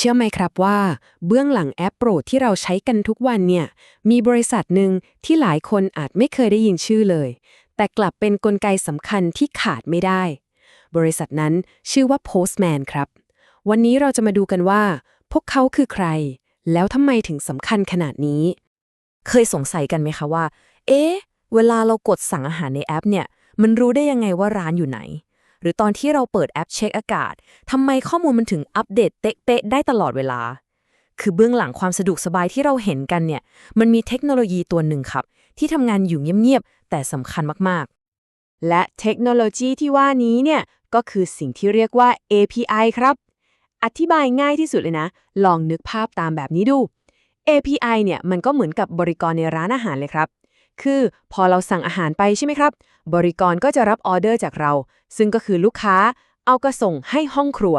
เชื่อไหมครับว่า เบื้องหลังแอปโปรดที่เราใช้กันทุกวันเนี่ย มีบริษัทหนึ่งที่หลายคนอาจไม่เคยได้ยินชื่อเลย แต่กลับเป็นนกลไกสำคัญที่ขาดไม่ได้ บริษัทนั้นชื่อว่า Postman ครับ วันนี้เราจะมาดูกันว่า พวกเขาคือใคร แล้วทำไมถึงสำคัญขนาดนี้ เคยสงสัยกันไหมคะว่า เอ๊ะ เวลาเรากดสั่งอาหารในแอปเนี่ย มันรู้ได้ยังไงว่าร้านอยู่ไหน หรือตอนที่เราเปิดแอปเช็คอากาศทำไมข้อมูลมันถึงอัปเดตเป๊ะๆได้ตลอดเวลา คือเบื้องหลังความสะดวกสบายที่เราเห็นกันเนี่ย มันมีเทคโนโลยีตัวหนึ่งครับ ที่ทำงานอยู่เงียบๆแต่สำคัญมากๆ และเทคโนโลยีที่ว่านี้เนี่ยก็คือสิ่งที่เรียกว่า API ครับ อธิบายง่ายที่สุดเลยนะ ลองนึกภาพตามแบบนี้ดู API เนี่ยมันก็เหมือนกับบริกรในร้านอาหารเลยครับ คือพอเราสั่งอาหารไปใช่ไหมครับ บริกรก็จะรับออเดอร์จากเรา ซึ่งก็คือลูกค้า เอากระส่งให้ห้องครัว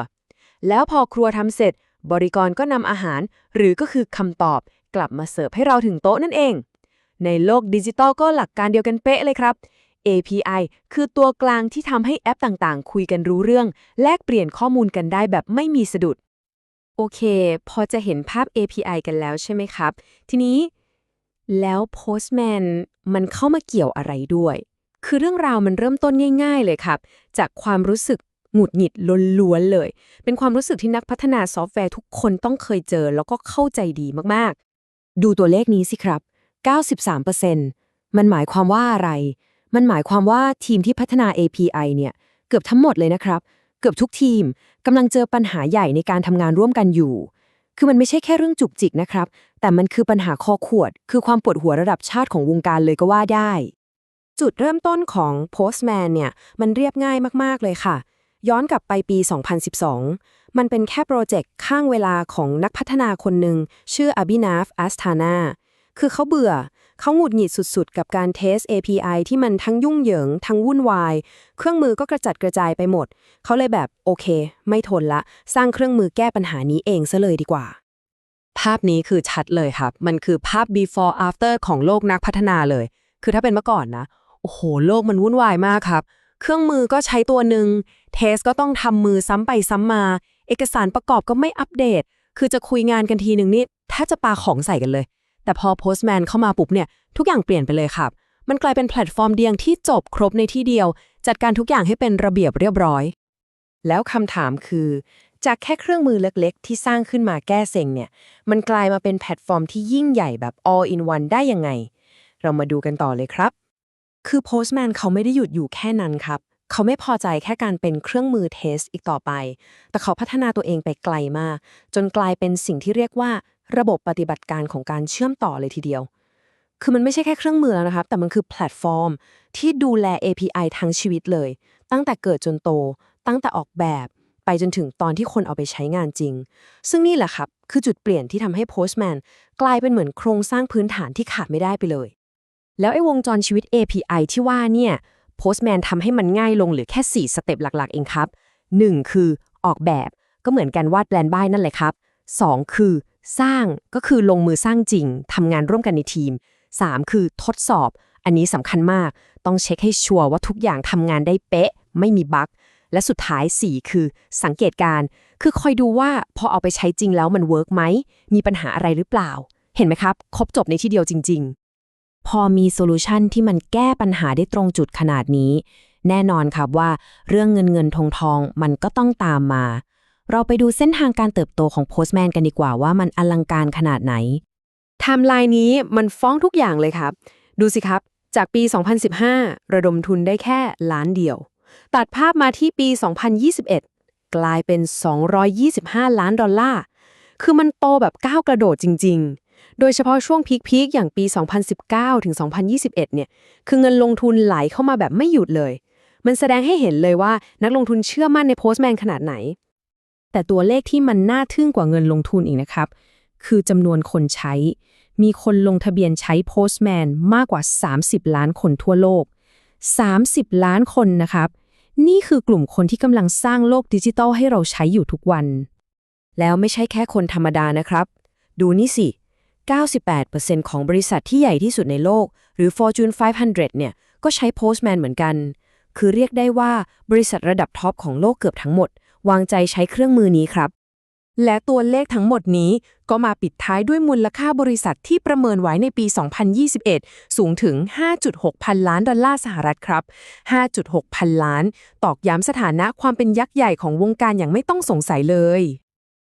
แล้วพอครัวทำเสร็จ บริกรก็นำอาหาร หรือก็คือคำตอบกลับมาเสิร์ฟให้เราถึงโต๊ะนั่นเอง ในโลกดิจิตอลก็หลักการเดียวกันเป๊ะเลยครับ API คือตัวกลางที่ทำให้แอปต่างๆ คุยกันรู้เรื่อง แลกเปลี่ยนข้อมูลกันได้แบบไม่มีสะดุด โอเค พอจะเห็นภาพ API กันแล้วใช่ไหมครับ ทีนี้ แล้ว Postman มันเข้ามาเกี่ยวอะไรด้วย คือเรื่องราวมันเริ่มต้นง่าย ๆ เลยครับ จากความรู้สึกหงุดหงิดล้วนๆเลย เป็นความรู้สึกที่นักพัฒนาซอฟต์แวร์ทุกคนต้องเคยเจอ แล้วก็เข้าใจดีมากๆ ดูตัวเลขนี้สิครับ 93%มันหมายความว่าอะไร มันหมายความว่าทีมที่พัฒนา API เนี่ย เกือบทั้งหมดเลยนะครับ เกือบทุกทีมกำลังเจอปัญหาใหญ่ในการทำงานร่วมกันอยู่ คือมันไม่ใช่แค่เรื่องจุกจิกนะครับ แต่มันคือปัญหาคอขวด คือความปวดหัวระดับชาติของวงการเลยก็ว่าได้ จุดเริ่มต้นของ Postman เนี่ย มันเรียบง่ายมาก ๆ เลยค่ะ ย้อนกลับไปปี 2012 มันเป็นแค่โปรเจกต์ข้างเวลาของนักพัฒนาคนหนึ่งชื่อ Abhinav Asthana คือเขาเบื่อ เขาหงุดหงิดสุดๆ กับการเทส API ที่มันทั้งยุ่งเหยิง ทั้งวุ่นวาย เครื่องมือก็กระจัดกระจายไปหมด เขาเลยแบบโอเค ไม่ทนละ สร้างเครื่องมือแก้ปัญหานี้เองซะเลยดีกว่า ภาพนี้คือชัดเลยครับ มันคือภาพ before after ของโลกนักพัฒนาเลย คือถ้าเป็นเมื่อก่อนนะ โอ้โห โลกมันวุ่นวายมากครับ เครื่องมือก็ใช้ตัวหนึ่ง เทสก็ต้องทำมือซ้ำไปซ้ำมา เอกสารประกอบก็ไม่อัปเดต คือจะคุยงานกันทีหนึ่งนี่แทบจะปาของใส่กันเลย แต่พอ Postman เข้ามาปุ๊บเนี่ย ทุกอย่างเปลี่ยนไปเลยครับ มันกลายเป็นแพลตฟอร์มเดียงที่จบครบในที่เดียว จัดการทุกอย่างให้เป็นระเบียบเรียบร้อย แล้วคำถามคือ จากแค่เครื่องมือเล็กๆ ที่สร้างขึ้นมาแก้เซ็งเนี่ย มันกลายมาเป็นแพลตฟอร์มที่ยิ่งใหญ่แบบ all in one ได้ยังไง เรามาดูกันต่อเลยครับ คือ Postman เขาไม่ได้หยุดอยู่แค่นั้นครับ เขาไม่พอใจแค่การเป็นเครื่องมือเทสอีกต่อไป แต่เขาพัฒนาตัวเองไปไกลมาก จนกลายเป็นสิ่งที่เรียกว่า ระบบปฏิบัติการของการเชื่อมต่อเลยทีเดียว คือมันไม่ใช่แค่เครื่องมือแล้วนะครับ แต่มันคือแพลตฟอร์ม ที่ดูแล API ทั้งชีวิตเลย ตั้งแต่เกิดจนโต ตั้งแต่ออกแบบ ไปจนถึงตอนที่คนเอาไปใช้งานจริง ซึ่งนี่แหละครับ คือจุดเปลี่ยนที่ทำให้ Postman กลายเป็นเหมือนโครงสร้างพื้นฐานที่ขาดไม่ได้ไปเลย แล้วไอ้วงจรชีวิต API ที่ว่าเนี่ย Postman ทำให้มันง่ายลงเหรือแค่ 4 สเต็ปหลักๆ เองครับ 1. คือออกแบบก็เหมือนกันวาดแปลนบ้ายนั่นแหละครับ 2. คือ สร้างก็คือลงมือสร้างจริงทำงานร่วมกันในทีม 3. คือทดสอบ อันนี้สำคัญมาก ต้องเช็คให้ชัวร์ว่าทุกอย่างทำงานได้เป๊ะ ไม่มีบั๊ก และสุดท้าย 4 คือ สังเกตการ คือคอยดูว่าพอเอาไปใช้จริงแล้วมันเวิร์กไหม มีปัญหาอะไรหรือเปล่า เห็นไหมครับ ครบจบในที่เดียวจริง ๆ พอมีโซลูชันที่มันแก้ปัญหาได้ตรงจุดขนาดนี้ แน่นอนครับว่าเรื่องเงินเงินทองทองมันก็ต้องตามมา เราไปดูเส้นทางการเติบโตของ Postman กันดีกว่าว่ามันอลังการขนาดไหนไทม์ไลน์นี้มันฟ้องทุกอย่างเลยครับ ดูสิครับ จากปี 2015 ระดมทุนได้แค่ล้านเดียว ตัดภาพมาที่ปี 2021 กลายเป็น 225 ล้านดอลลาร์ คือมันโตแบบก้าวกระโดดจริง ๆ โดยเฉพาะช่วงพีคๆ อย่างปี 2019 ถึง 2021 เนี่ย คือเงินลงทุนไหลเข้ามาแบบไม่หยุดเลย มันแสดงให้เห็นเลยว่านักลงทุนเชื่อมั่นใน Postman ขนาดไหน แต่ตัวเลขที่มันน่าทึ่งกว่าเงินลงทุนอีกนะครับ คือจำนวนคนใช้ มีคนลงทะเบียนใช้ Postman มากกว่า 30 ล้านคนทั่วโลก 30 ล้านคนนะครับ นี่คือกลุ่มคนที่กำลังสร้างโลกดิจิทัลให้เราใช้อยู่ทุกวัน แล้วไม่ใช่แค่คนธรรมดานะครับ ดูนี่สิ 98%ของบริษัทที่ใหญ่ที่สุดในโลก หรือ Fortune 500 เนี่ย ก็ใช้ Postman เหมือนกัน คือเรียกได้ว่าบริษัทระดับท็อปของโลกเกือบทั้งหมด วางใจใช้เครื่องมือนี้ครับ และตัวเลขทั้งหมดนี้ก็มาปิดท้ายด้วยมูลค่าบริษัทที่ประเมินไว้ในปี 2021 สูงถึง 5.6 พันล้านดอลลาร์สหรัฐครับ 5.6 พันล้าน ตอกย้ำสถานะความเป็นยักษ์ใหญ่ของวงการอย่างไม่ต้องสงสัยเลย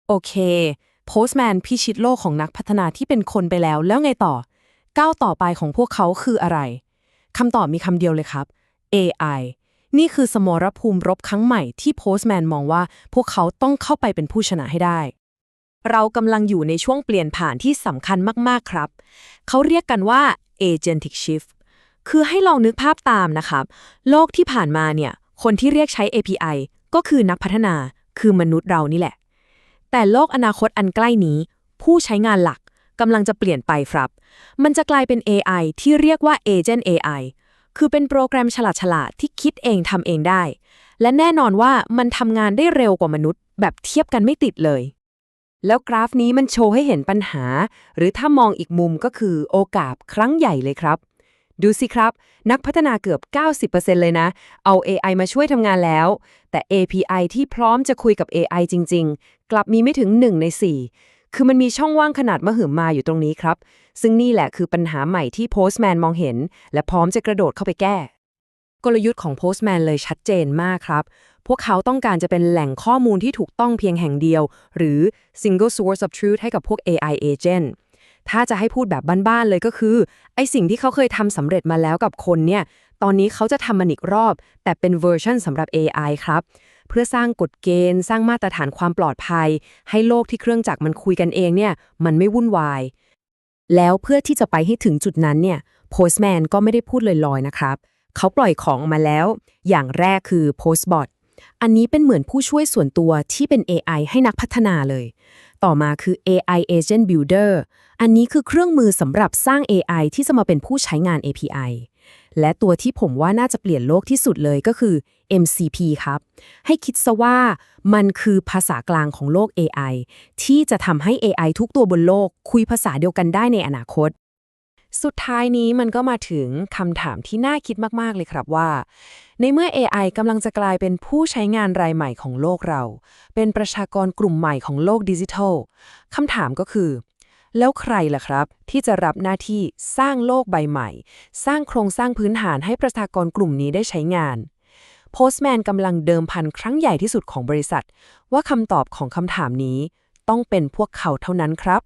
โอเค โพสแมนพิชิตโลกของนักพัฒนาที่เป็นคนไปแล้วแล้วไงต่อ ก้าวต่อไปของพวกเขาคืออะไรคำตอบมีคำเดียวเลยครับ AI นี่คือสมรภูมิรบครั้งใหม่ที่โพสแมนมองว่าพวกเขาต้องเข้าไปเป็นผู้ชนะให้ได้ เรากำลังอยู่ในช่วงเปลี่ยนผ่านที่สำคัญมากๆครับ เขาเรียกกันว่า agentic shift คือให้ลองนึกภาพตามนะครับ โลกที่ผ่านมาเนี่ย คนที่เรียกใช้ API ก็คือนักพัฒนา คือมนุษย์เรานี่แหละ แต่โลกอนาคตอันใกล้นี้ ผู้ใช้งานหลักกำลังจะเปลี่ยนไปครับ มันจะกลายเป็น AI ที่เรียกว่า Agent AI คือเป็นโปรแกรมฉลาดๆที่คิดเองทำเองได้ และแน่นอนว่ามันทำงานได้เร็วกว่ามนุษย์ แบบเทียบกันไม่ติดเลย แล้วกราฟนี้มันโชว์ให้เห็นปัญหา หรือถ้ามองอีกมุมก็คือโอกาสครั้งใหญ่เลยครับ ดูสิครับ นักพัฒนาเกือบ 90%เลยนะ เอา AI มาช่วยทำงานแล้ว แต่ API ที่พร้อมจะคุยกับ AI จริง ๆ กลับมีไม่ถึง 1 ใน 4 คือมันมีช่องว่างขนาดมหึมาอยู่ตรงนี้ครับ ซึ่งนี่แหละคือปัญหาใหม่ที่ Postman มองเห็น และพร้อมจะกระโดดเข้าไปแก้ กลยุทธ์ของ Postman เลยชัดเจนมากครับ พวกเขาต้องการจะเป็นแหล่งข้อมูลที่ถูกต้องเพียงแห่งเดียว หรือ single source of truth ให้กับพวก AI agent ถ้าจะให้พูดแบบบ้านๆเลยก็คือ ไอสิ่งที่เขาเคยทำสำเร็จมาแล้วกับคนเนี่ย ตอนนี้เขาจะทำมันอีกรอบ แต่เป็นเวอร์ชันสำหรับ AI ครับ เพื่อสร้างกฎเกณฑ์ สร้างมาตรฐานความปลอดภัย ให้โลกที่เครื่องจักรมันคุยกันเองเนี่ย มันไม่วุ่นวาย แล้วเพื่อที่จะไปให้ถึงจุดนั้นเนี่ยโพสแมนก็ไม่ได้พูดลอยๆนะครับ เขาปล่อยของมาแล้ว อย่างแรกคือโพสบอทอันนี้เป็นเหมือนผู้ช่วยส่วนตัวที่เป็น AI ให้นักพัฒนาเลย ต่อมาคือ AI Agent Builder อันนี้คือเครื่องมือสำหรับสร้าง AI ที่จะมาเป็นผู้ใช้งาน API และตัวที่ผมว่าน่าจะเปลี่ยนโลกที่สุดเลยก็คือ MCP ครับ ให้คิดซะว่ามันคือภาษากลางของโลก AI ที่จะทำให้ AI ทุกตัวบนโลกคุยภาษาเดียวกันได้ในอนาคต สุดท้ายนี้มันก็มาถึงคำถามที่น่าคิดมาก ๆ เลยครับว่า ในเมื่อ AI กำลังจะกลายเป็นผู้ใช้งานรายใหม่ของโลกเรา เป็นประชากรกลุ่มใหม่ของโลกดิจิทัลคำถามก็คือ แล้วใครล่ะครับ ที่จะรับหน้าที่สร้างโลกใบใหม่ สร้างโครงสร้างพื้นฐานให้ประชากรกลุ่มนี้ได้ใช้งานโพสแมนกำลังเดิมพันครั้งใหญ่ที่สุดของบริษัท ว่าคำตอบของคำถามนี้ ต้องเป็นพวกเขาเท่านั้นครับ